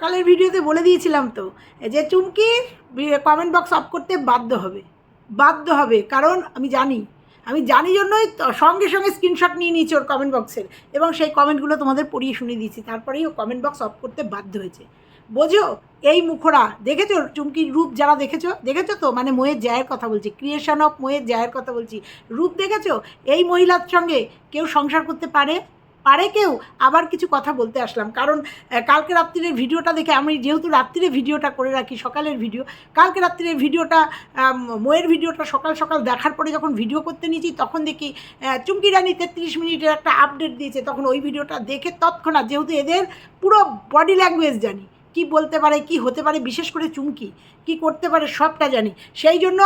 সকালের ভিডিওতে বলে দিয়েছিলাম তো, যে চুমকি কমেন্ট বক্স অফ করতে বাধ্য হবে বাধ্য হবে। কারণ আমি জানি আমি জানি জন্যই সঙ্গে সঙ্গে স্ক্রিনশট নিয়ে নিয়েছি ওর কমেন্ট বক্সের এবং সেই কমেন্টগুলো তোমাদের পড়িয়ে শুনিয়ে দিয়েছি। তারপরেই ও কমেন্ট বক্স অফ করতে বাধ্য হয়েছে। বোঝো, এই মুখরা, দেখেছ চুমকির রূপ যারা দেখেছ? দেখেছ তো? মানে ময়ের জায়ের কথা বলছি ক্রিয়েশন অফ ময়ের জায়ের কথা বলছি। রূপ দেখেছ? এই মহিলার সঙ্গে কেউ সংসার করতে পারে? পারে কেউ, আবার কিছু কথা বলতে আসলাম। কারণ কালকে রাত্রিরের ভিডিওটা দেখে আমি যেহেতু রাত্রিরে ভিডিওটা করে রাখি, সকালের ভিডিও, কালকে রাত্রিরের ভিডিওটা মোয়ের ভিডিওটা সকাল সকাল দেখার পরে যখন ভিডিও করতে নিয়েছি, তখন দেখি চুমকি রানী তেত্রিশ মিনিটের একটা আপডেট দিয়েছে। তখন ওই ভিডিওটা দেখে তৎক্ষণাৎ, যেহেতু এদের পুরো বডি ল্যাঙ্গুয়েজ জানি কি বলতে পারে, কি হতে পারে, বিশেষ করে চুমকি, কি করতে পারে, সবটা জানি। সেই জন্য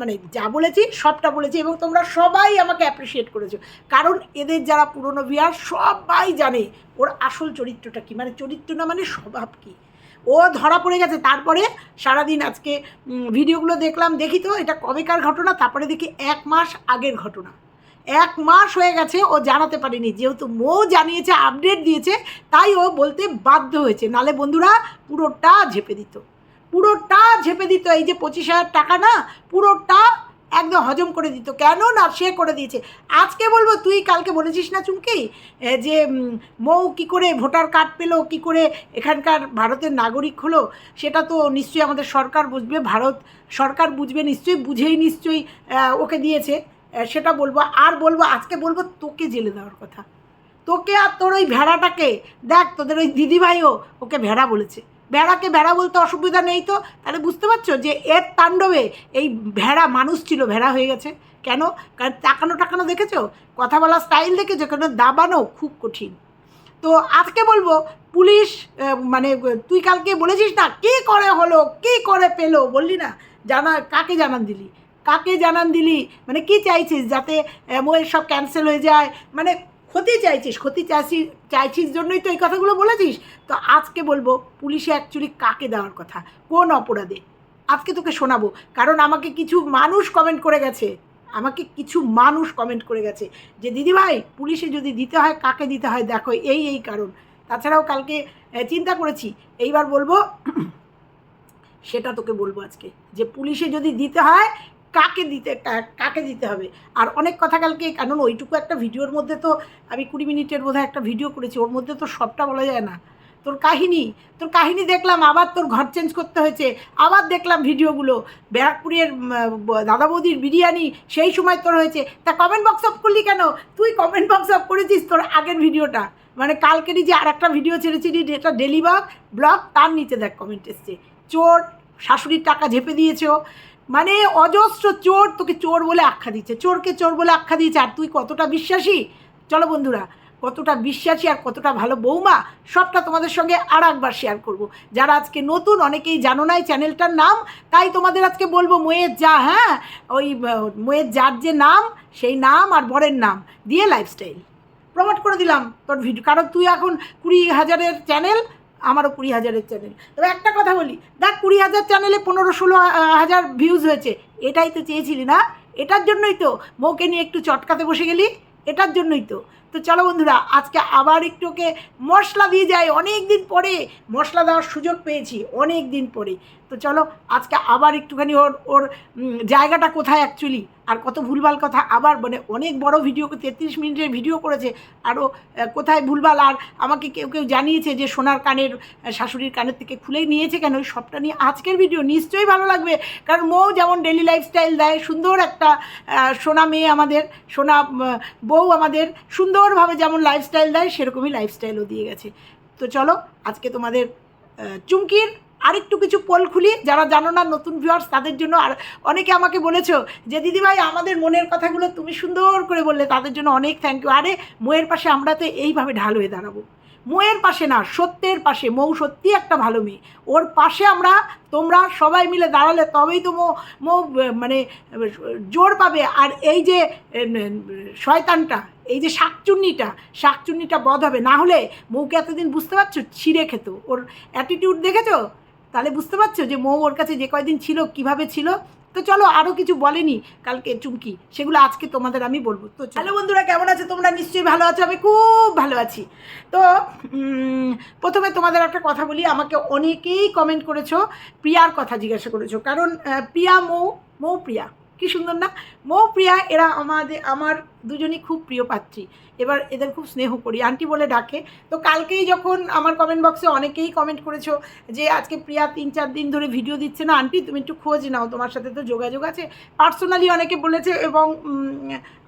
মানে যা বলেছি, সবটা বলেছি এবং তোমরা সবাই আমাকে অ্যাপ্রিসিয়েট করেছ। কারণ এদের যারা পুরনো বিয়ার সবাই জানে ওর আসল চরিত্রটা কি। মানে চরিত্র না মানে স্বভাব কি। ও ধরা পড়ে গেছে, তারপরে সারাদিন আজকে ভিডিওগুলো দেখলাম, দেখি তো এটা কবেকার ঘটনা, তারপরে দেখি এক মাস আগের ঘটনা। এক মাস হয়ে গেছে ও জানাতে পারেনি। যেহেতু মৌ জানিয়েছে আপডেট দিয়েছে, তাই ও বলতে বাধ্য হয়েছে। নালে বন্ধুরা, পুরোটা ঝেপে দিত। পুরোটা ঝেপে দিত। এই যে পঁচিশ হাজার টাকা না, পুরোটা একদম হজম করে দিত। কেন না, সে করে দিয়েছে। আজকে বলব, তুই কালকে বলেছিস না চুমকি? যে মৌ কী করে ভোটার কার্ড পেল, কী করে এখানকার ভারতের নাগরিক হলো, সেটা তো নিশ্চয়ই আমাদের সরকার বুঝবে। ভারত সরকার বুঝবে নিশ্চয়ই, বুঝেই নিশ্চয়ই ওকে দিয়েছে। সেটা বলব। আর বলব, আজকে বলব তোকে জেলে দেওয়ার কথা। তোকে আর তোর ওই ভেড়াটাকে, দেখ, তোদের ওই দিদিভাইও ওকে ভেড়া বলেছে। ভেড়াকে ভেড়া বলতে অসুবিধা নেই তো? তাহলে বুঝতে পারছ যে এর তাণ্ডবে এই ভেড়া মানুষ ছিল, ভেড়া হয়ে গেছে। কেন? কারণ তাকানো টাকানো দেখেছ? কথা বলার স্টাইল দেখেছ? কেন? দাবানো খুব কঠিন। তো আজকে বলব, পুলিশ মানে তুই কালকে বলেছিস না, কী করে হলো, কী করে পেল, বললি না? জানা, কাকে জানান দিলি? কাকে জানান দিলি? মানে কি চাইছিস যাতে ময়ের সব ক্যান্সেল হয়ে যায়? মানে ক্ষতি চাইছিস, ক্ষতি চাইছি, চাইছিস জন্যই তো এই কথাগুলো বলেছিস। তো আজকে বলব, পুলিশে অ্যাকচুয়ালি কাকে দেওয়ার কথা? কোন অপরাধে? আজকে তোকে শোনাবো। কারণ আমাকে কিছু মানুষ কমেন্ট করে গেছে। আমাকে কিছু মানুষ কমেন্ট করে গেছে যে দিদিভাই পুলিশে যদি দিতে হয়, কাকে দিতে হয়? দেখো, এই এই কারণ। তাছাড়াও কালকে চিন্তা করেছি। এইবার বলব, সেটা তোকে বলব আজকে। যে, পুলিশে যদি দিতে হয় কাকে দিতে কাকে দিতে হবে? আর অনেক কথা কালকে, কারণ ওইটুকু একটা ভিডিওর মধ্যে তো, আমি কুড়ি মিনিটের বোধহয় একটা ভিডিও করেছি, ওর মধ্যে তো সবটা বলা যায় না। তোর কাহিনী তোর কাহিনী দেখলাম, আবার তোর ঘর চেঞ্জ করতে হয়েছে, আবার দেখলাম ভিডিওগুলো, ব্যারাকপুরের দাদা বৌদির বিরিয়ানি সেই সময় তোর হয়েছে, তা কমেন্ট বক্স অফ করলি কেন? তুই কমেন্ট বক্স অফ করেছিস তোর আগের ভিডিওটা। মানে কালকেরই যে আর একটা ভিডিও ছেড়েছিলি যেটা ডেলি ব্লগ তার নিচে দেখ কমেন্ট এসছে। চোর, শাশুড়ির টাকা ঝেপে দিয়েছ মানে অজস্র চোর তোকে চোর বলে আখ্যা দিচ্ছে। চোরকে চোর বলে আখ্যা দিয়েছে। আর তুই কতটা বিশ্বাসী? চলো বন্ধুরা, কতটা বিশ্বাসী আর কতটা ভালো বৌমা, সবটা তোমাদের সঙ্গে আর একবার শেয়ার করব। যারা আজকে নতুন, অনেকেই জানো না এই চ্যানেলটার নাম, তাই তোমাদের আজকে বলব ময়ের যা হ্যাঁ? ওই ময়ের যার যে নাম, সেই নাম আর বরের নাম দিয়ে লাইফস্টাইল প্রমোট করে দিলাম তোর ভিডিও কারণ তুই এখন কুড়ি হাজারের চ্যানেল আমারও কুড়ি হাজারের চ্যানেল তবে একটা কথা বলি, দেখ কুড়ি হাজার চ্যানেলে পনেরো ষোলো হাজার ভিউজ হয়েছে। এটাই তো চেয়েছিলি না? এটার জন্যই তো মৌকে নিয়ে একটু চটকাতে বসে গেলি, এটার জন্যই তো। তো চলো বন্ধুরা, আজকে আবার একটু ওকে মশলা দিয়ে যাই। অনেক দিন পরে মশলা দেওয়ার সুযোগ পেয়েছি অনেক দিন পরে। তো চলো, আজকে আবার একটুখানি ওর ওর জায়গাটা কোথায় অ্যাকচুয়ালি আর কত ভুলভাল কথা, আবার মানে অনেক বড় ভিডিও তেত্রিশ মিনিটের ভিডিও করেছে আরও কোথায় ভুলভাল? আর আমাকে কেউ কেউ জানিয়েছে যে সোনার কানের শাশুড়ির কানের থেকে খুলে নিয়েছে কেন? ওই সবটা নিয়ে আজকের ভিডিও নিশ্চয়ই ভালো লাগবে। কারণ মৌ যেমন ডেলি লাইফস্টাইল দেয়, সুন্দর একটা সোনা মেয়ে আমাদের, সোনা বউ আমাদের, সুন্দরভাবে যেমন লাইফস্টাইল দেয়, সেরকমই লাইফস্টাইলও দিয়ে গেছে। তো চলো, আজকে তোমাদের চুমকির আরেকটু কিছু পোল খুলি, যারা জানো না নতুন ভিউয়ার্স তাদের জন্য আর অনেকে আমাকে বলেছ যে, দিদিভাই, আমাদের মনের কথাগুলো তুমি সুন্দর করে বললে, তাদের জন্য অনেক থ্যাংক ইউ আরে মোয়ের পাশে আমরা তো এইভাবে ঢাল হয়ে দাঁড়াবো। মোয়ের পাশে না, সত্যের পাশে, মৌ সত্যি একটা ভালো মেয়ে। ওর পাশে আমরা, তোমরা সবাই মিলে দাঁড়ালে তবেই তো মৌ মৌ মানে জোর পাবে। আর এই যে শয়তানটা, এই যে শাকচুন্নিটা শাকচুন্নিটা বধ হবে। না হলে মৌকে এতদিন বুঝতে পারছ? ছিঁড়ে খেত। ওর অ্যাটিটিউড দেখেছ? তাহলে বুঝতে পারছ যে মৌ ওর কাছে যে কয়দিন ছিল, কীভাবে ছিল? তো চলো আরও কিছু বলেনি কালকে চুমকি, সেগুলো আজকে তোমাদের আমি বলব। তো চলো। বন্ধুরা, কেমন আছে? তোমরা নিশ্চয়ই ভালো আছো, আমি খুব ভালো আছি। তো প্রথমে তোমাদের একটা কথা বলি, আমাকে অনেকেই কমেন্ট করেছ, প্রিয়ার কথা জিজ্ঞাসা করেছ। কারণ প্রিয়া মৌ মৌ প্রিয়া। কি সুন্দর না? মৌ প্রিয়া, এরা আমাদের, আমার দুজনই খুব প্রিয় পাত্রী। এবার এদের খুব স্নেহ করি। আন্টি বলে ডাকে। তো কালকেই যখন আমার কমেন্ট বক্সে অনেকেই কমেন্ট করেছ যে, আজকে প্রিয়া তিন চার দিন ধরে ভিডিও দিচ্ছে না, আন্টি তুমি একটু খোঁজ নাও, তোমার সাথে তো যোগাযোগ আছে। পার্সোনালি অনেকে বলেছে এবং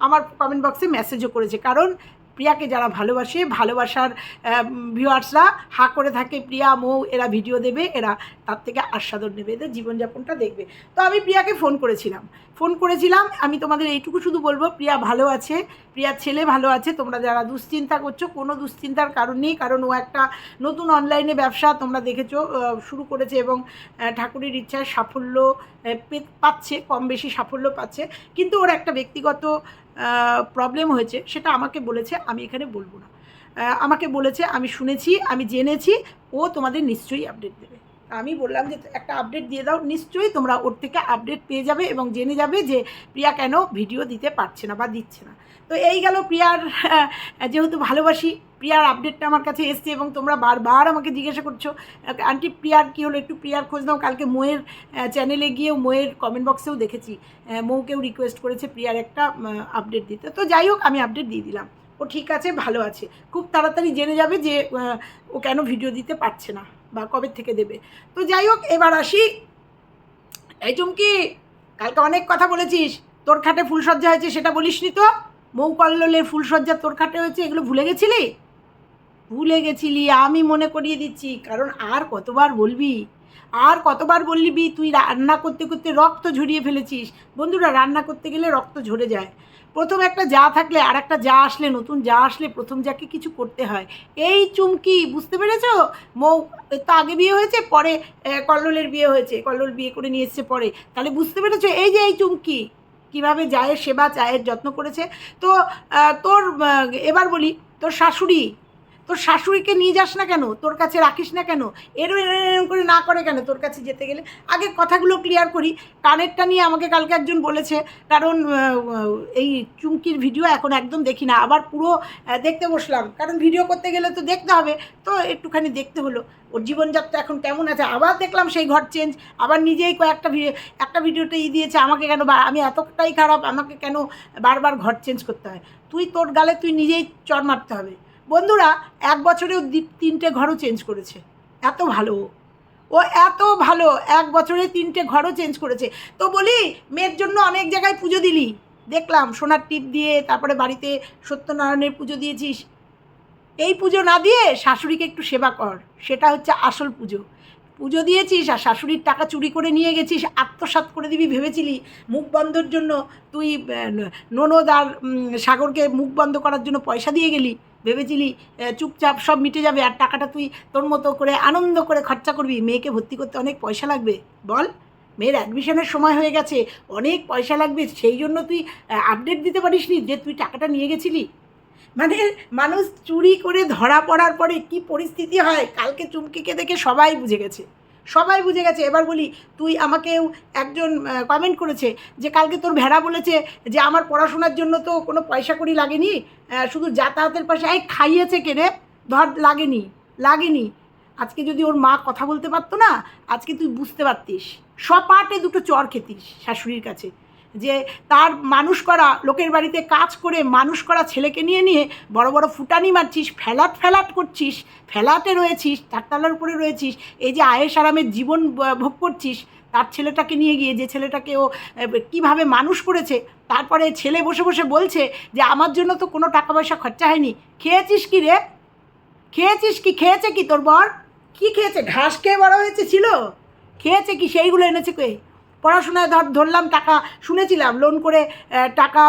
আমার কমেন্ট বক্সে মেসেজও করেছে। কারণ প্রিয়াকে যারা ভালোবাসে, ভালোবাসার ভিউয়ার্সরা হা করে থাকে, প্রিয়া, মৌ, এরা ভিডিও দেবে, এরা তার থেকে আস্বাদন নেবে, এদের জীবনযাপনটা দেখবে। তো আমি প্রিয়াকে ফোন করেছিলাম। ফোন করেছিলাম, আমি তোমাদের এইটুকু শুধু বলব, প্রিয়া ভালো আছে, প্রিয়ার ছেলে ভালো আছে, তোমরা যারা দুশ্চিন্তা করছ, কোনো দুশ্চিন্তার কারণ নেই, কারণ ও একটা নতুন অনলাইনে ব্যবসা তোমরা দেখেছ শুরু করেছে এবং ঠাকুরের ইচ্ছায় সাফল্য পাচ্ছে, কম বেশি সাফল্য পাচ্ছে। কিন্তু ওর একটা ব্যক্তিগত প্রবলেম হয়েছে, সেটা আমাকে বলেছে, আমি এখানে বলব না। আমাকে বলেছে, আমি শুনেছি, আমি জেনেছি, ও তোমাদের নিশ্চয়ই আপডেট দেবে। আমি বললাম যে একটা আপডেট দিয়ে দাও, নিশ্চয়ই তোমরা ওর থেকে আপডেট পেয়ে যাবে এবং জেনে যাবে যে প্রিয়া কেন ভিডিও দিতে পারছে না বা দিচ্ছে না। তো এই গেল প্রিয়ার যেহেতু ভালোবাসি, প্রিয়ার আপডেটটা আমার কাছে এসছে এবং তোমরা বারবার আমাকে জিজ্ঞাসা করছ আন্টি প্রিয়ার কী হলো একটু প্রিয়ার খোঁজ নাও, কালকে মোয়ের চ্যানেলে গিয়েও মোয়ের কমেন্ট বক্সেও দেখেছি মৌকেও রিকোয়েস্ট করেছে প্রিয়ার একটা আপডেট দিতে। তো যাই হোক, আমি আপডেট দিয়ে দিলাম। ও ঠিক আছে, ভালো আছে। খুব তাড়াতাড়ি জেনে যাবে যে ও কেন ভিডিও দিতে পারছে না। কবে থেকে দেবে? তো যাই হোক, এবার আসি। এই চুমকি, কালকে অনেক কথা বলেছিস। তোর খাটে ফুলসজ্জা হয়েছে সেটা বলিসনি তো? মৌ কল্লোলের ফুলসজ্জা তোর খাটে হয়েছে, এগুলো ভুলে গেছিলি? ভুলে গেছিলি, আমি মনে করিয়ে দিচ্ছি। কারণ আর কতবার বলবি? আর কতবার বলবি তুই রান্না করতে করতে রক্ত ঝরিয়ে ফেলেছিস। বন্ধুরা, রান্না করতে গেলে রক্ত ঝরে যায়। প্রথম একটা যা থাকলে আর একটা যা আসলে, নতুন যা আসলে প্রথম যাকে কিছু করতে হয়। এই চুমকি, বুঝতে পেরেছ? মৌ তো আগে বিয়ে হয়েছে, পরে কল্লোলের বিয়ে হয়েছে, কল্লোল বিয়ে করে নিয়ে এসছে পরে। তাহলে বুঝতে পেরেছ? এই যে এই চুমকি, কীভাবে জায়ের সেবা, চায়ের যত্ন করেছে? তো তোর এবার বলি, তোর শাশুড়ি তোর শাশুড়িকে নিয়ে যাস না কেন? তোর কাছে রাখিস না কেন? এরম এরম করে না করে কেন তোর কাছে যেতে গেলে? আগে কথাগুলো ক্লিয়ার করি। কানেরটা নিয়ে আমাকে কালকে একজন বলেছে, কারণ এই চুমকির ভিডিও এখন একদম দেখি না। আবার পুরো দেখতে বসলাম। কারণ ভিডিও করতে গেলে তো দেখতে হবে। তো একটুখানি দেখতে হলো। ওর জীবনযাত্রা এখন কেমন আছে? আবার দেখলাম সেই ঘর চেঞ্জ আবার নিজেই কয়েকটা ভিডিও একটা ভিডিওতে ই দিয়েছে আমাকে কেন বা- আমি এতটাই খারাপ, আমাকে কেন বারবার ঘর চেঞ্জ করতে হয়? তুই তোর গালে তুই নিজেই চর মারতে হবে। বন্ধুরা, এক বছরেও তিনটে ঘরও চেঞ্জ করেছে। এত ভালো। ও। এত ভালো, এক বছরে তিনটে ঘরও চেঞ্জ করেছে। তো বলি, মেয়ের জন্য অনেক জায়গায় পুজো দিলি। দেখলাম, সোনার টিপ দিয়ে, তারপরে বাড়িতে সত্যনারায়ণের পুজো দিয়েছিস। এই পুজো না দিয়ে শাশুড়িকে একটু সেবা কর। সেটা হচ্ছে আসল পুজো। পুজো দিয়েছিস আর শাশুড়ির টাকা চুরি করে নিয়ে গেছিস, আত্মসাৎ করে দিবি ভেবেছিলি? মুখ বন্ধর জন্য তুই ননদ আর সাগরকে মুখ বন্ধ করার জন্য পয়সা দিয়ে গেলি? ভেবেছিলি চুপচাপ সব মিটে যাবে আর টাকাটা তুই তোর মতো করে আনন্দ করে খরচা করবি, মেয়েকে ভর্তি করতে অনেক পয়সা লাগবে। বল, মেয়ের অ্যাডমিশনের সময় হয়ে গেছে, অনেক পয়সা লাগবে, সেই জন্য তুই আপডেট দিতে পারিস নি যে তুই টাকাটা নিয়ে গেছিলি? মানে মানুষ চুরি করে ধরা পড়ার পরে কি পরিস্থিতি হয়? কালকে চুমকিকে দেখে সবাই বুঝে গেছে। সবাই বুঝে গেছে। এবার বলি, তুই আমাকেও একজন কমেন্ট করেছে যে, কালকে তোর ভেড়া বলেছে যে, আমার পড়াশোনার জন্য তো কোনো পয়সা করি লাগেনি শুধু যাতায়াতের পাশে, এই খাইয়েছে কেনে ধর, লাগেনি লাগেনি। আজকে যদি ওর মা কথা বলতে পারতো না, আজকে তুই বুঝতে পারতিস। সপাটে দুটো চর খেতিস শাশুড়ির কাছে। যে তার মানুষ করা, লোকের বাড়িতে কাজ করে মানুষ করা ছেলেকে নিয়ে নিয়ে বড় বড় ফুটানি মারছিস ফেলাট ফেলাট করছিস, ফেলাতে রয়েছিস, চারতলার উপরে রয়েছিস, এই যে আয়েস আরামের জীবন ভোগ করছিস, তার ছেলেটাকে নিয়ে গিয়ে যে ছেলেটাকে ও কীভাবে মানুষ করেছে, তারপরে ছেলে বসে বসে বলছে যে আমার জন্য তো কোনো টাকা পয়সা খরচা হয়নি। খেয়েছিস কি রে? খেয়েছিস কি? খেয়েছে কি তোর বর? কি খেয়েছে? ঘাস খেয়ে বড় হয়েছে ছিল? খেয়েছে কি? সেইগুলো এনেছে কে? পড়াশোনায় ধর, ধরলাম, টাকা শুনেছিলাম লোন করে টাকা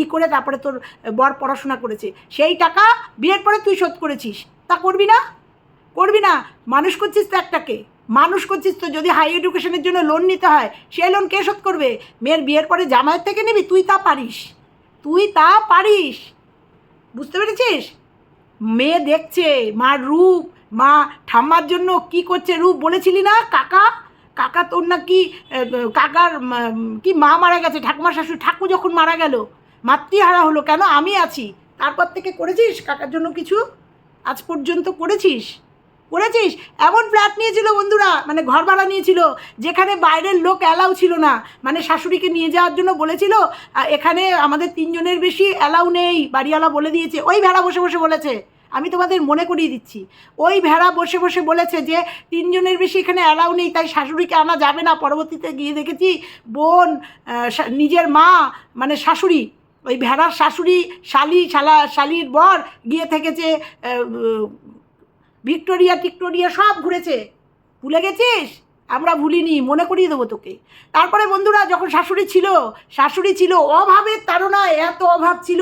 ই করে তারপরে তোর বর পড়াশোনা করেছে। সেই টাকা বিয়ের পরে তুই শোধ করেছিস। তা করবি না? করবি না? মানুষ করছিস তো একটাকে। মানুষ করছিস তো, যদি হাই এডুকেশনের জন্য লোন নিতে হয় সেই লোন কে শোধ করবে? মেয়ের বিয়ের পরে জামাইয়ের থেকে নিবি? তুই তা পারিস। তুই তা পারিস। বুঝতে পেরেছিস? মেয়ে দেখছে, মার রূপ, মা ঠাম্মার জন্য কি করছে রূপ বলেছিলি না কাকা? কাকা তোর নাকি আহ, কাকার কি মা মারা গেছে? ঠাকুমা শাশুড়ি ঠাকু যখন মারা গেল মাতৃহারা হলো কেন? আমি আছি। তারপর থেকে করেছিস কাকার জন্য কিছু? আজ পর্যন্ত করেছিস? করেছিস? এমন ফ্ল্যাট নিয়েছিল বন্ধুরা মানে ঘর ভাড়া নিয়েছিল যেখানে বাইরের লোক অ্যালাউ ছিল না। মানে শাশুড়িকে নিয়ে যাওয়ার জন্য বলেছিল এখানে আমাদের তিনজনের বেশি অ্যালাউ নেই বাড়িওয়ালা বলে দিয়েছে। ওই ভেড়া বসে বসে বলেছে। আমি তোমাদের মনে করিয়ে দিচ্ছি। ওই ভেড়া বসে বসে বলেছে যে, তিনজনের বেশি এখানে অ্যালাউ নেই, তাই শাশুড়িকে আনা যাবে না। পরবর্তীতে গিয়ে দেখেছি বোন নিজের মা মানে শাশুড়ি, ওই ভেড়ার শাশুড়ি শালি, শালা, শালির বর গিয়ে থেকেছে ভিক্টোরিয়া, টিক্টোরিয়া সব ঘুরেছে। ভুলে গেছিস? আমরা ভুলিনি, মনে করিয়ে দেবো তোকে। তারপরে বন্ধুরা, যখন শাশুড়ি ছিল শাশুড়ি ছিল অভাবের তাড়নায়, এত অভাব ছিল।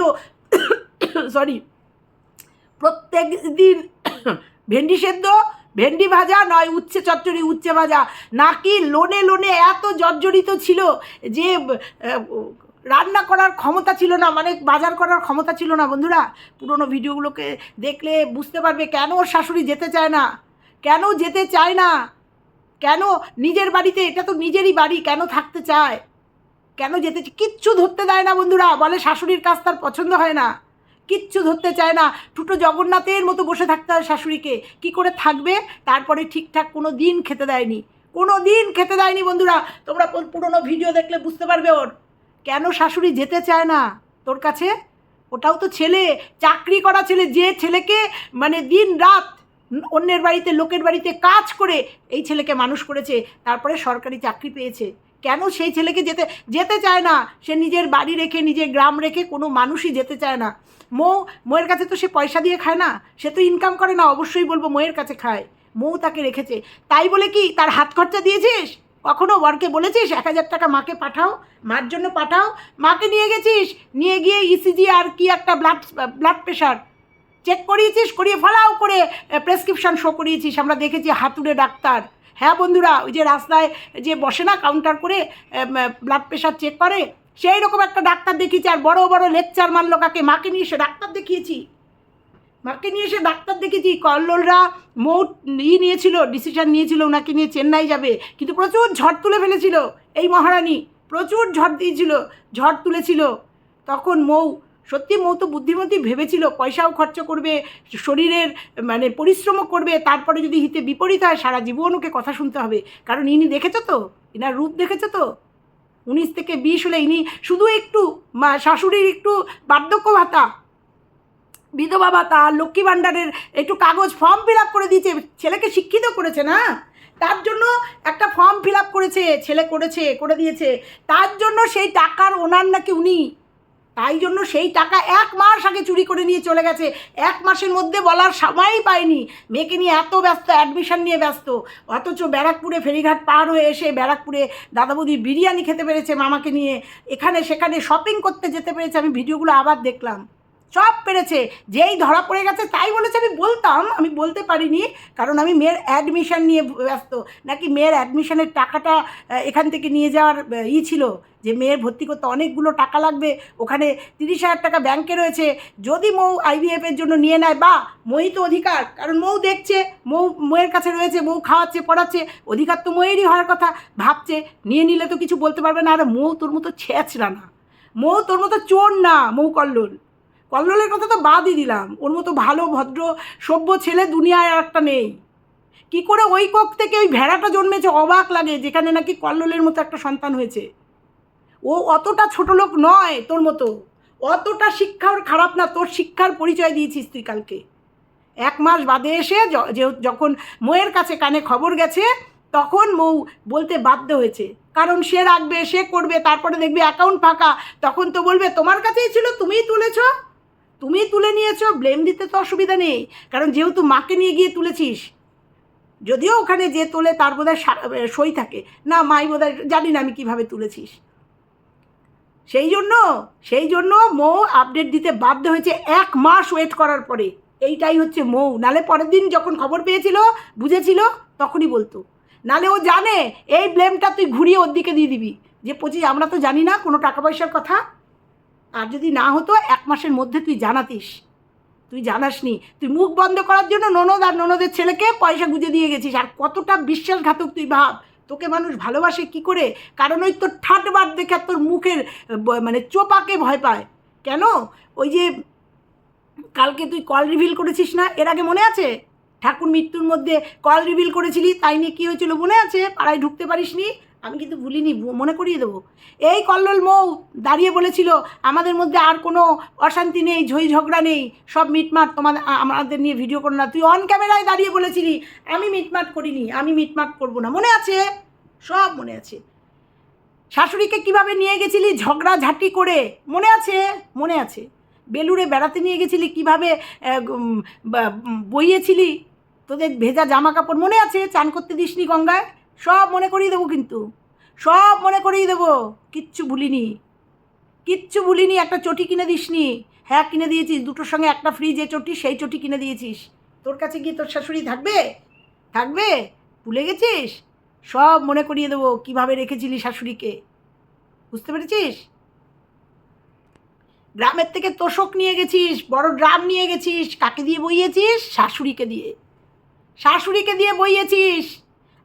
সরি প্রত্যেক দিন ভেন্ডি সেদ্ধ, ভেন্ডি ভাজা, নয় উচ্ছে চচ্চড়ি, উচ্ছে ভাজা। নাকি লোনে লোনে এত জর্জরিত ছিল যে রান্না করার ক্ষমতা ছিল না মানে বাজার করার ক্ষমতা ছিল না, বন্ধুরা? পুরোনো ভিডিওগুলোকে দেখলে বুঝতে পারবে কেন ওর শাশুড়ি যেতে চায় না। কেন যেতে চায় না? কেন নিজের বাড়িতে, এটা তো নিজেরই বাড়ি, কেন থাকতে চায়? কেন যেতে কিচ্ছু ধরতে দেয় না, বন্ধুরা? বলে শাশুড়ির কাজ তার পছন্দ হয় না। কিচ্ছু ধরতে চায় না। টুটো জগন্নাথের মতো বসে থাকতে হয় শাশুড়িকে। কি করে থাকবে? তারপরে ঠিকঠাক কোনো দিন খেতে দেয়নি। কোনো দিন খেতে দেয়নি বন্ধুরা। তোমরা পুরোনো ভিডিও দেখলে বুঝতে পারবে ওর। কেন শাশুড়ি যেতে চায় না তোর কাছে? ওটাও তো ছেলে। চাকরি করা ছেলে। যে ছেলেকে মানে দিন রাত অন্যের বাড়িতে, লোকের বাড়িতে কাজ করে এই ছেলেকে মানুষ করেছে। তারপরে সরকারি চাকরি পেয়েছে। কেন সেই ছেলেকে যেতে যেতে চায় না? সে নিজের বাড়ি রেখে, নিজের গ্রাম রেখে কোনো মানুষই যেতে চায় না। মৌ, মোয়ের কাছে তো সে পয়সা দিয়ে খায় না। সে তো ইনকাম করে না, অবশ্যই বলব মোয়ের কাছে খায়। মৌ তাকে রেখেছে। তাই বলে কি, তার হাত খরচা দিয়েছিস? কখনো বরকে বলেছিস, এক হাজার টাকা মাকে পাঠাও, মার জন্য পাঠাও। মাকে নিয়ে গেছিস, নিয়ে গিয়ে ইসিজি আর কি একটা ব্লাড ব্লাড প্রেশার চেক করিয়েছিস, করিয়ে ফলাও করে প্রেসক্রিপশন শো করিয়েছিস। আমরা দেখেছি হাতুড়ে ডাক্তার। হ্যাঁ বন্ধুরা, ওই যে রাস্তায় যে বসে না কাউন্টার করে ব্লাড প্রেশার চেক করে, সেই রকম একটা ডাক্তার দেখিয়েছি, আর বড় বড় লেকচার মারলো কাকে? মাকে নিয়ে এসে ডাক্তার দেখিয়েছি। মাকে নিয়ে এসে ডাক্তার দেখেছি কল্লোলরা মৌ ই নিয়েছিল ডিসিশন নিয়েছিল, ওনাকে নিয়ে চেন্নাই যাবে। কিন্তু প্রচুর ঝড় তুলে ফেলেছিল, এই মহারানী। প্রচুর ঝড় দিয়েছিল, ঝড় তুলেছিল। তখন মৌ সত্যি মৌ তো বুদ্ধিমতী ভেবেছিল, পয়সাও খরচ করবে, শরীরের মানে পরিশ্রমও করবে, তারপরে যদি হিতে বিপরীত হয়, সারা জীবন ওকে কথা শুনতে হবে। কারণ ইনি দেখেছ তো? ইনার রূপ দেখেছ তো? উনিশ থেকে বিশ হলে ইনি শুধু একটু, মা, শাশুড়ির একটু বার্ধক্য ভাতা, বিধবা ভাতা লক্ষ্মী ভাণ্ডারের একটু কাগজ ফর্ম ফিল আপ করে দিয়েছে, ছেলেকে শিক্ষিত করেছে না? তার জন্য একটা ফর্ম ফিল আপ করেছে, ছেলে করেছে, করে দিয়েছে। তার জন্য সেই টাকার ওনার নাকি উনি? তাই জন্য সেই টাকা এক মাস আগে চুরি করে নিয়ে চলে গেছে। এক মাসের মধ্যে বলার সময়ই পায়নি মেয়েকে নিয়ে এত ব্যস্ত অ্যাডমিশন নিয়ে ব্যস্ত। অথচ ব্যারাকপুরে ফেরিঘাট পার হয়ে এসে ব্যারাকপুরে দাদা বৌদি বিরিয়ানি খেতে পেরেছে মামাকে নিয়ে। এখানে সেখানে শপিং করতে যেতে পেরেছে। আমি ভিডিওগুলো আবার দেখলাম। সব পেরেছে। যেই ধরা পড়ে গেছে তাই বলেছে, আমি বলতাম, আমি বলতে পারিনি, কারণ আমি মেয়ের অ্যাডমিশন নিয়ে ব্যস্ত। নাকি মেয়ের অ্যাডমিশনের টাকাটা এখান থেকে নিয়ে যাওয়ার ই ছিল যে মেয়ের ভর্তি করতে অনেকগুলো টাকা লাগবে, ওখানে তিরিশ হাজার টাকা ব্যাংকে রয়েছে। যদি মৌ আইভিএফ এর জন্য নিয়ে নেয়, বা মই তো অধিকার, কারণ মৌ দেখছে, মৌ মৌয়ের কাছে রয়েছে, মৌ খাওয়াচ্ছে, পড়াচ্ছে, অধিকার তো মৌয়েরই হওয়ার কথা, ভাবছে, নিয়ে নিলে তো কিছু বলতে পারবে না, আর মৌ তোর মতো ছেঁচড়া না। মৌ তোর মতো চোর না, মৌ কল্লোল। কল্লোলের কথা তো বাদই দিলাম। ওর মতো ভালো, ভদ্র, সভ্য ছেলে দুনিয়ায় আর একটা নেই। কি করে ওই কক থেকে ওই ভেড়াটা জন্মেছে অবাক লাগে, যেখানে নাকি কল্লোলের মতো একটা সন্তান হয়েছে। ও অতটা ছোট লোক নয় তোর মতো। অতটা শিক্ষা ওর খারাপ না, তোর শিক্ষার পরিচয় দিয়েছিস তুই কালকে। এক মাস বাদে এসে যখন মৌয়ের কাছে কানে খবর গেছে, তখন মৌ বলতে বাধ্য হয়েছে, কারণ সে রাখবে, সে করবে, তারপরে দেখবে অ্যাকাউন্ট ফাঁকা। তখন তো বলবে, তোমার কাছেই ছিল, তুমিই তুলেছো? তুমি তুলে নিয়েছো ব্লেম দিতে তো অসুবিধা নেই। কারণ যেহেতু মাকে নিয়ে গিয়ে তুলেছিস, যদিও ওখানে যে তোলে তার বোধহয় সই থাকে। না, মাই বোধহয় জানি না আমি কীভাবে তুলেছিস। সেই জন্য সেই জন্য মৌ আপডেট দিতে বাধ্য হয়েছে এক মাস ওয়েট করার পরে। এইটাই হচ্ছে মৌ। নালে পরের দিন যখন খবর পেয়েছিল, বুঝেছিল, তখনই বলতো। নালে ও জানে, এই ব্লেমটা তুই ঘুরিয়ে ওর দিকে দিয়ে দিবি। যে, পঁচিশ, আমরা তো জানি না কোনো টাকা পয়সার কথা। আর যদি না হতো, এক মাসের মধ্যে তুই জানাতিস। তুই জানাসনি। তুই মুখ বন্ধ করার জন্য ননদ আর ননদের ছেলেকে পয়সা গুঁজে দিয়ে গেছিস। আর কতটা বিশ্বাসঘাতক তুই ভাব। তোকে মানুষ ভালোবাসে কি করে? কারণ ওই তোর ঠাটবার দেখে তোর মুখের মানে চোপাকে ভয় পায়। কেন? ওই যে কালকে তুই কল রিভিল করেছিস না? এর আগে মনে আছে? ঠাকুর মৃত্যুর মধ্যে কল রিভিল করেছিলি, তাই নিয়ে কী হয়েছিল মনে আছে? পাড়ায় ঢুকতে পারিসনি? আমি কিন্তু ভুলিনি মনে করিয়ে দেবো। এই কল্লোল মৌ দাঁড়িয়ে বলেছিল, আমাদের মধ্যে আর কোনো অশান্তি নেই, ঝই ঝগড়া নেই, সব মিটমাট তোমাদের আমাদের নিয়ে ভিডিও করো না। তুই অন ক্যামেরায় দাঁড়িয়ে বলেছিলি, আমি মিটমাট করিনি, আমি মিটমাট করব না। মনে আছে? সব মনে আছে। শাশুড়িকে কীভাবে নিয়ে গেছিলি ঝগড়া ঝাঁটি করে? মনে আছে? মনে আছে। বেলুড়ে বেড়াতে নিয়ে গেছিলি কীভাবে বইয়েছিলি? তোদের ভেজা জামা কাপড় মনে আছে? চান করতে দিসনি গঙ্গায়? সব মনে করিয়ে দেবো কিন্তু। সব মনে করিয়ে দেবো। কিচ্ছু ভুলিনি। কিচ্ছু ভুলিনি, একটা চটি কিনে দিসনি। হ্যাঁ কিনে দিয়েছিস। দুটোর সঙ্গে একটা ফ্রি যে চটি, সেই চটি কিনে দিয়েছিস। তোর কাছে গিয়ে তোর শাশুড়ি থাকবে? থাকবে? ভুলে গেছিস? সব মনে করিয়ে দেবো, কীভাবে রেখেছিলি শাশুড়িকে। বুঝতে পেরেছিস? গ্রামের থেকে তোষক নিয়ে গেছিস, বড় ড্রাম নিয়ে গেছিস, কাকে দিয়ে বইয়েছিস? শাশুড়িকে দিয়ে। শাশুড়িকে দিয়ে বইয়েছিস।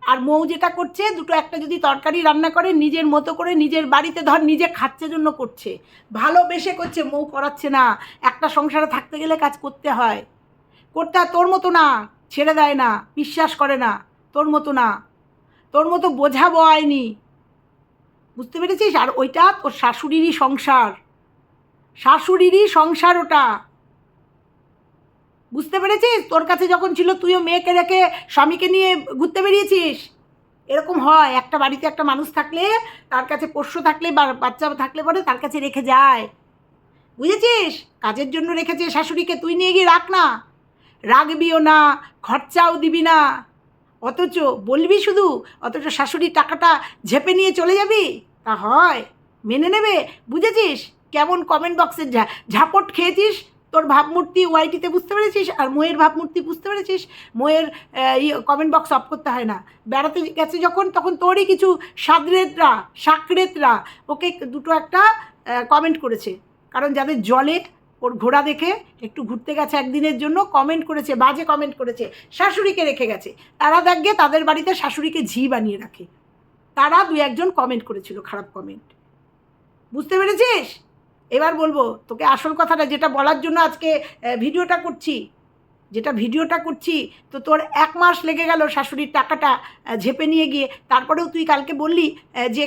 আর মৌ যেটা করছে, দুটো একটা যদি তরকারি রান্না করে, নিজের মতো করে নিজের বাড়িতে ধর নিজে খাচ্ছে জন্য করছে। ভালোবেসে করছে, মৌ করাচ্ছে না। একটা সংসারে থাকতে গেলে কাজ করতে হয়। করতে হয়, তোর মতো না, ছেড়ে দেয় না, বিশ্বাস করে না, তোর মতো না। তোর মতো বোঝা বয়নি। বুঝতে পেরেছিস? আর ওইটা তোর শাশুড়িরই সংসার। শাশুড়িরই সংসার ওটা। বুঝতে পেরেছিস? তোর কাছে যখন ছিল তুইও মেয়েকে রেখে স্বামীকে নিয়ে ঘুরতে বেরিয়েছিস? এরকম হয়, একটা বাড়িতে একটা মানুষ থাকলে, তার কাছে পোষ্য থাকলে বা বাচ্চা থাকলে পরে তার কাছে রেখে যায়। বুঝেছিস? কাজের জন্য রেখেছে শাশুড়িকে, তুই নিয়ে গিয়ে রাখ না। রাখবিও না, খরচাও দিবি না। অথচ বলবি শুধু, অথচ শাশুড়ির টাকাটা ঝেপে নিয়ে চলে যাবি? তা হয়। মেনে নেবে? বুঝেছিস? কেমন কমেন্ট বক্সে ঝাপট খেয়েছিস? তোর ভাবমূর্তি ওয়াইটিতে বুঝতে পেরেছিস আর মোয়ের ভাবমূর্তি বুঝতে পেরেছিস? মোয়ের কমেন্ট বক্স অফ করতে হয় না। বেড়াতে গেছে যখন, তখন তোরই কিছু সাদরেতরা সাকরেতরা ওকে দুটো একটা কমেন্ট করেছে। কারণ যাদের জলে ওর ঘোড়া দেখে একটু ঘুরতে গেছে একদিনের জন্য কমেন্ট করেছে, বাজে কমেন্ট করেছে, শাশুড়িকে রেখে গেছে। তারা দেখবে তাদের বাড়িতে শাশুড়িকে ঝি বানিয়ে রাখে। তারা দু একজন কমেন্ট করেছিল খারাপ কমেন্ট বুঝতে পেরেছিস? এবার বলব, তোকে আসল কথাটা, যেটা বলার জন্য আজকে ভিডিওটা করছি, যেটা ভিডিওটা করছি, তো তোর এক মাস লেগে গেল শাশুড়ির টাকাটা ঝেপে নিয়ে গিয়ে, তারপরেও তুই কালকে বললি যে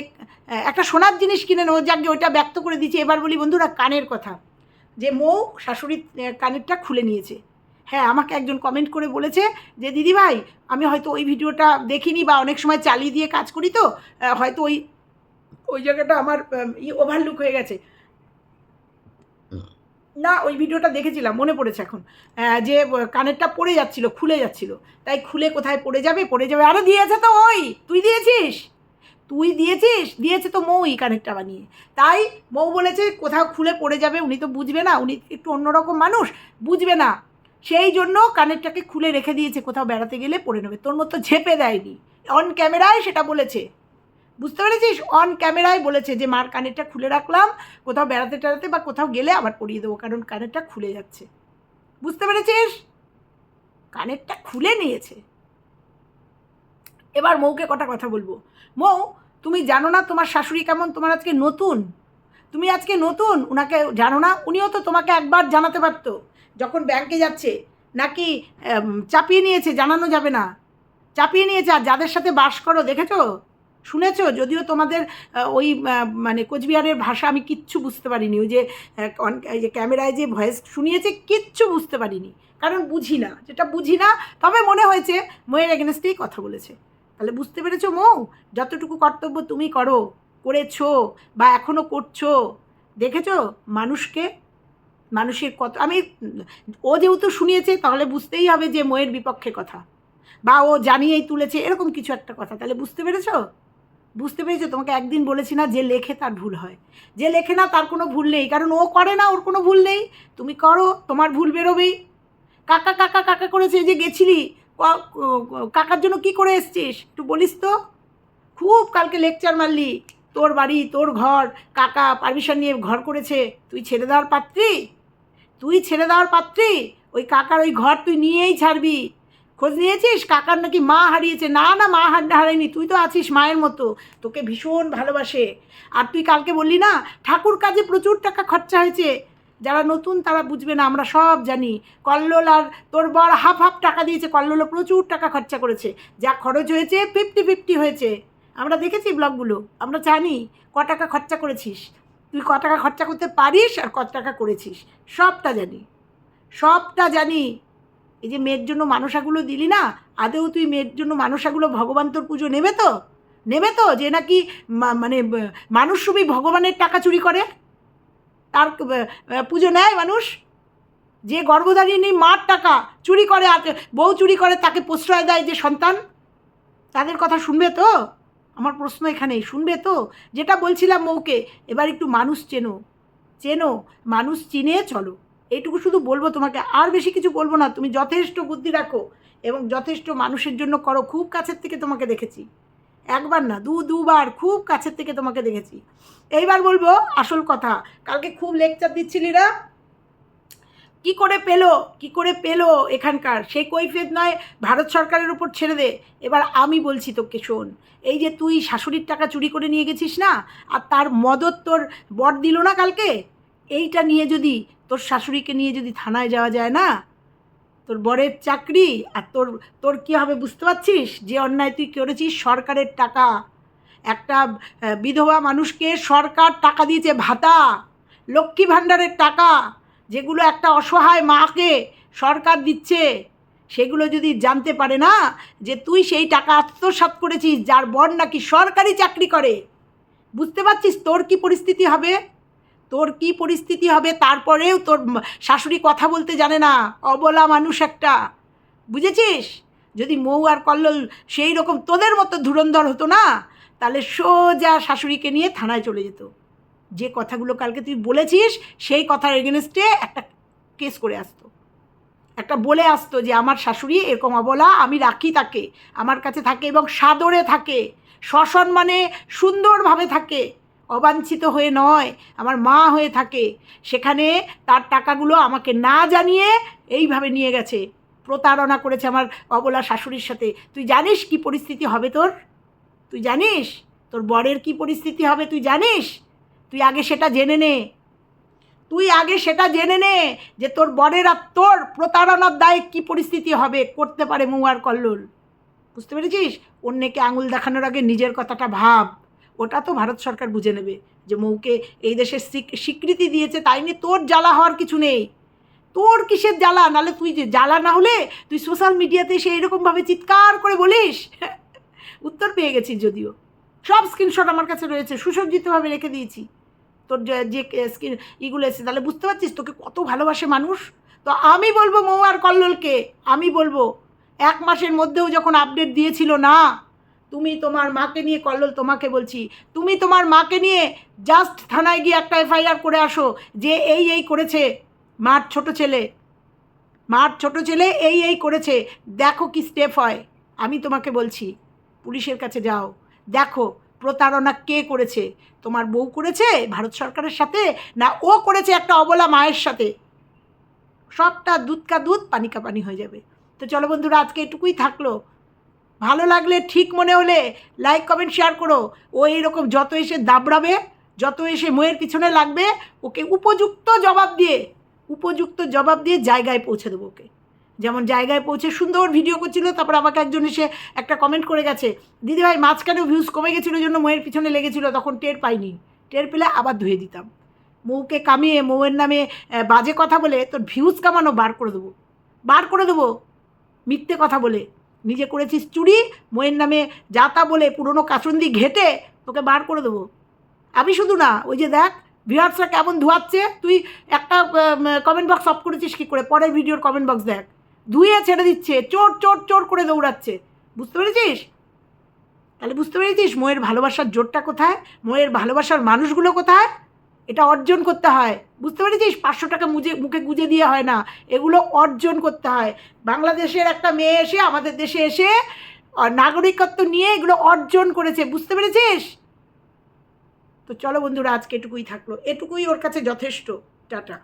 একটা সোনার জিনিস কিনে নেব, যাকে ওইটা ব্যক্ত করে দিচ্ছি এবার বলি, বন্ধুরা, কানের কথা, যে মৌ শাশুড়ির কানেরটা খুলে নিয়েছে। হ্যাঁ আমাকে একজন কমেন্ট করে বলেছে যে দিদি ভাই আমি হয়তো ওই ভিডিওটা দেখিনি বা অনেক সময় চালিয়ে দিয়ে কাজ করি তো হয়তো ওই ওই জায়গাটা আমার ওভারলুক হয়ে গেছে। না, ওই ভিডিওটা দেখেছিলাম, মনে পড়েছে এখন। যে কানেরটা পড়ে যাচ্ছিল, খুলে যাচ্ছিল। তাই খুলে কোথায় পড়ে যাবে? পড়ে যাবে, আরে দিয়েছে তো ওই! তুই দিয়েছিস? তুই দিয়েছিস? দিয়েছে তো মৌই কানেরটা বানিয়ে। তাই মৌ বলেছে, কোথাও খুলে পড়ে যাবে, উনি তো বুঝবে না, উনি একটু অন্যরকম মানুষ, বুঝবে না। সেই জন্য কানেরটাকে খুলে রেখে দিয়েছে, কোথাও বেড়াতে গেলে পড়ে নেবে। তোর মতো ঝেপে দেয়নি। অন ক্যামেরায় সেটা বলেছে। বুঝতে পেরেছিস? অন ক্যামেরায় বলেছে যে, মার কানেরটা খুলে রাখলাম, কোথাও বেড়াতে টেড়াতে বা কোথাও গেলে আবার পরিয়ে দেবো, কারণ কানেরটা খুলে যাচ্ছে। বুঝতে পেরেছিস? কানেরটা খুলে নিয়েছে। এবার মৌকে কটা কথা বলব? মৌ, তুমি জানো না তোমার শাশুড়ি কেমন? তোমার আজকে নতুন। তুমি আজকে নতুন? ওনাকে জানো না? উনিও তো তোমাকে একবার জানাতে পারতো। যখন ব্যাংকে যাচ্ছে, নাকি চাপিয়ে নিয়েছে, জানানো যাবে না। চাপিয়ে নিয়েছে, আর যাদের সাথে বাস করো, দেখেছ? শুনেছো? যদিও তোমাদের ওই মানে কোচবিহারের ভাষা আমি কিচ্ছু বুঝতে পারিনি। ওই যে যে ক্যামেরায় যে ভয়েস শুনিয়েছে, কিচ্ছু বুঝতে পারিনি। কারণ বুঝি না। যেটা বুঝি না, তবে মনে হয়েছে ময়ের এগেনস্টেই কথা বলেছে। তাহলে বুঝতে পেরেছ মৌ? যতটুকু কর্তব্য তুমি করো, করেছ বা এখনও করছ। দেখেছ? মানুষকে, মানুষের কত, আমি, ও যেহেতু শুনিয়েছে, তাহলে বুঝতেই হবে যে ময়ের বিপক্ষে কথা। বা ও জানিয়েই তুলেছে, এরকম কিছু একটা কথা। তাহলে বুঝতে পেরেছ? বুঝতে পেরেছ? তোমাকে একদিন বলেছি না যে লেখে তার ভুল হয়। যে লেখে না তার কোনো ভুল নেই। কারণ ও করে না, ওর কোনো ভুল নেই। তুমি করো, তোমার ভুল বেরোবেই। কাকা কাকা কাকা করেছে যে গেছিলি। কাকার জন্য কি করে এসছিস? একটু বলিস তো। খুব কালকে লেকচার মারলি। তোর বাড়ি, তোর ঘর। কাকা পারমিশন নিয়ে ঘর করেছে। তুই ছেড়ে দেওয়ার পাত্রী? তুই ছেড়ে দেওয়ার পাত্রী? ওই কাকার ওই ঘর তুই নিয়েই ছাড়বি। খোঁজ নিয়েছিস? কাকার নাকি মা হারিয়েছে। না না, মা হার- হারায়নি তুই তো আছিস মায়ের মতো। তোকে ভীষণ ভালোবাসে। আর তুই কালকে বললি না, ঠাকুর কাজে প্রচুর টাকা খরচা হয়েছে। যারা নতুন তারা বুঝবে না, আমরা সব জানি। কল্লোল আর তোর বর হাফ হাফ টাকা দিয়েছে। কল্লোলও প্রচুর টাকা খরচা করেছে। যা খরচ হয়েছে ফিফটি ফিফটি হয়েছে। আমরা দেখেছি ব্লগগুলো। আমরা জানি ক টাকা খরচা করেছিস। তুই ক টাকা খরচা করতে পারিস আর কত টাকা করেছিস। সবটা জানি। সবটা জানি। এই যে মেয়ের জন্য মানসাগুলো দিলি না, আদেও তুই মেয়ের জন্য মানসাগুলো ভগবান তোর পুজো নেবে তো? নেবে তো? যে নাকি মানে মানুষ সবই ভগবানের টাকা চুরি করে? তার পুজো নেয় মানুষ? যে গর্ভধারিণী মার টাকা চুরি করে আর বউ চুরি করে তাকে প্রশ্রয় দেয় যে সন্তান? তাদের কথা শুনবে তো? আমার প্রশ্ন এখানেই, শুনবে তো? যেটা বলছিলাম মৌকে, এবার একটু মানুষ চেনো। চেনো, মানুষ চিনে চলো। এইটুকু শুধু বলব তোমাকে, আর বেশি কিছু বলব না, তুমি যথেষ্ট বুদ্ধি রাখো এবং যথেষ্ট মানুষের জন্য করো, খুব কাছের থেকে তোমাকে দেখেছি। একবার না, দু, দুবার খুব কাছের থেকে তোমাকে দেখেছি। এইবার বলব আসল কথা, কালকে খুব লেকচার দিচ্ছিলি না? কি করে পেল, কি করে পেল এখানকার? সেই কৈফিয়ত নয়, ভারত সরকারের উপর ছেড়ে দে। এবার আমি বলছি তোকে, শোন, এই যে তুই শাশুড়ির টাকা চুরি করে নিয়ে গেছিস না, আর তার মদত তোর বর দিল না কালকে? এইটা নিয়ে যদি তোর শাশুড়িকে নিয়ে যদি থানায় যাওয়া যায় না? তোর বরের চাকরি আর তোর তোর কী হবে বুঝতে পারছিস? যে অন্যায় তুই করেছিস সরকারের টাকা। একটা বিধবা মানুষকে সরকার টাকা দিয়েছে ভাতা, লক্ষ্মী ভাণ্ডারের টাকা, যেগুলো একটা অসহায় মাকে সরকার দিচ্ছে। সেগুলো যদি জানতে পারে না যে তুই সেই টাকা আত্মসাৎ করেছিস, যার বর নাকি সরকারি চাকরি করে। বুঝতে পারছিস তোর কি পরিস্থিতি হবে? তোর কি পরিস্থিতি হবে? তারপরেও তোর শাশুড়ি কথা বলতে জানে না। অবলা মানুষ একটা। বুঝেছিস? যদি মৌ আর কল্লোল সেই রকম তোদের মতো ধুরন্ধর হতো না, তাহলে সোজা শাশুড়িকে নিয়ে থানায় চলে যেত। যে কথাগুলো কালকে তুই বলেছিস, সেই কথার এগেনস্টে একটা কেস করে আসতো। একটা বলে আসতো যে, আমার শাশুড়ি এরকম অবলা, আমি রাখি তাকে। আমার কাছে থাকে এবং সাদরে থাকে। সসম্মানে সুন্দরভাবে থাকে। অবাঞ্ছিত হয়ে নয়, আমার মা হয়ে থাকে। সেখানে তার টাকাগুলো আমাকে না জানিয়ে এইভাবে নিয়ে গেছে। প্রতারণা করেছে আমার অবলা শাশুড়ির সাথে। তুই জানিস কি পরিস্থিতি হবে তোর? তুই জানিস? তোর বরের কি পরিস্থিতি হবে তুই জানিস? তুই আগে সেটা জেনে নে। তুই আগে সেটা জেনে নে যে তোর বরের আর তোর প্রতারণার দায়ে কী পরিস্থিতি হবে, করতে পারে মৌয়ার কল্লোল। বুঝতে পেরেছিস? অন্যকে আঙুল দেখানোর আগে নিজের কথাটা ভাব। ওটা তো ভারত সরকার বুঝে নেবে যে মৌকে এই দেশের স্বীকৃতি দিয়েছে, তাই নিয়ে তোর জ্বালা হওয়ার কিছু নেই। তোর কিসের জ্বালা? নালে তুই যে জ্বালা না হলে তুই সোশ্যাল মিডিয়াতে এসে এরকমভাবে চিৎকার করে বলিস? উত্তর পেয়ে গেছিস যদিও। সব স্ক্রিনশট আমার কাছে রয়েছে, সুসজ্জিতভাবে রেখে দিয়েছি। তোর যে স্ক্রিন ইগুলো এসেছে, তাহলে বুঝতে পারছিস তোকে কত ভালোবাসে মানুষ? তো আমি বলব মৌ আর কল্লোলকে, আমি বলব, এক মাসের মধ্যেও যখন আপডেট দিয়েছিল না তুমি তোমার মাকে নিয়ে, কল্লোল তোমাকে বলছি, তুমি তোমার মাকে নিয়ে জাস্ট থানায় গিয়ে একটা এফআইআর করে আসো যে এই এই করেছে মার ছোট ছেলে। মার ছোট ছেলে এই এই করেছে। দেখো কি স্টেপ হয়। আমি তোমাকে বলছি, পুলিশের কাছে যাও। দেখো প্রতারণা কে করেছে? তোমার বউ করেছে ভারত সরকারের সাথে না ও করেছে একটা অবলা মায়ের সাথে? সবটা দুধ কা দুধ, পানি কা পানি হয়ে যাবে। তো চলো বন্ধুরা, আজকে এটুকুই থাকল। ভালো লাগলে ঠিক মনে হলে লাইক কমেন্ট শেয়ার করো। ও এইরকম যত এসে দাবড়াবে, যত এসে ময়ের পিছনে লাগবে, ওকে উপযুক্ত জবাব দিয়ে, উপযুক্ত জবাব দিয়ে জায়গায় পৌঁছে দেবো ওকে। যেমন জায়গায় পৌঁছে সুন্দর ভিডিও করছিল, তারপর আমাকে একজন এসে একটা কমেন্ট করে গেছে দিদিভাই মাঝখানেও ভিউজ কমে গেছিল জন্য ময়ের পিছনে লেগেছিলো, তখন টের পাইনি। টের পেলে আবার ধুয়ে দিতাম। মৌকে কামিয়ে মৌয়ের নামে বাজে কথা বলে তোর ভিউজ কামানো বার করে দেবো। বার করে দেবো। মিথ্যে কথা বলে। নিজে করেছিস চুরি? ময়ের নামে যাতা বলে পুরনো কাসুন্দি ঘেটে তোকে বার করে দেবো। আমি শুধু না, ওই যে দেখ ভিউয়ার্সরা কেমন ধোয়াচ্ছে? তুই একটা কমেন্ট বক্স অফ করেছিস কী করে? পরের ভিডিওর কমেন্ট বক্স দেখ। ধুয়ে ছেড়ে দিচ্ছে, চোর চোর চোর করে দৌড়াচ্ছে। বুঝতে পেরেছিস? তাহলে বুঝতে পেরেছিস মোয়ের ভালোবাসার জোরটা কোথায়? মোয়ের ভালোবাসার মানুষগুলো কোথায়? এটা অর্জন করতে হয়। বুঝতে পেরেছিস? পাঁচশো টাকা মুজে, মুখে গুজে দিয়ে হয় না। এগুলো অর্জন করতে হয়। বাংলাদেশের একটা মেয়ে এসে, আমাদের দেশে এসে নাগরিকত্ব নিয়ে এগুলো অর্জন করেছে। বুঝতে পেরেছিস? তো চলো বন্ধুরা, আজকে এটুকুই থাকল। এটুকুই ওর কাছে যথেষ্ট। টাটা।